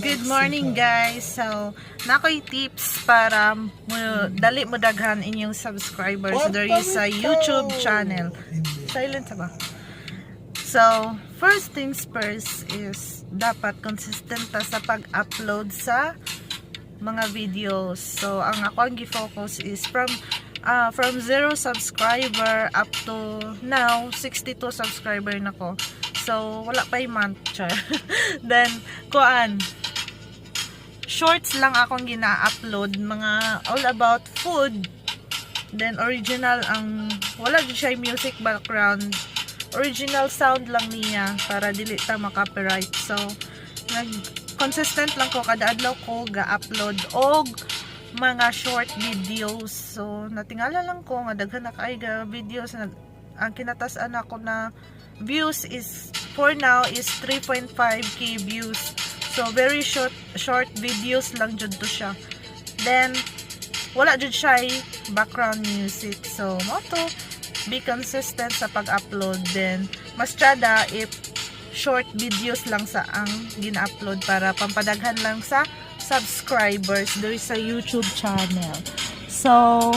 good morning guys. So, nakoy tips para mo dali mo daghan inyong subscribers. There is a YouTube channel. Silent sa ba? So, first things first is dapat consistent ta sa pag-upload sa mga videos. So, ang ako ang gi-focus is from uh, from 0 subscriber up to now 62 subscriber na ko. So, wala pa yung month, char. Then, kuan, shorts lang akong gina-upload, mga all about food. Then, original ang, wala din siya music background. Original sound lang niya para dili ta maka-copyright. So, nag consistent lang ko kada adlaw ko ga-upload og mga short videos. So, natingala lang ko nga daghan na kay videos ang kinatasan ako na views is for now is 3.5k views. So, very short short videos lang jud to siya. Then, wala jud siya background music. So, mo be consistent sa pag-upload. Then, mas tsada if short videos lang sa ang gina-upload para pampadaghan lang sa subscribers there is a YouTube channel. So,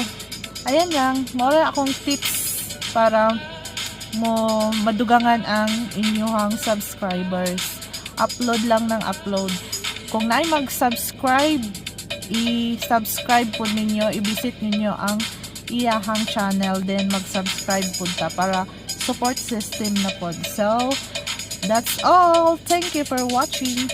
ayan lang. Mawala akong tips para mo madugangan ang inyong subscribers. Upload lang ng upload. Kung naay mag-subscribe, i-subscribe po ninyo, i-visit ninyo ang iyahang channel, then mag-subscribe po ta para support system na po. So, that's all. Thank you for watching.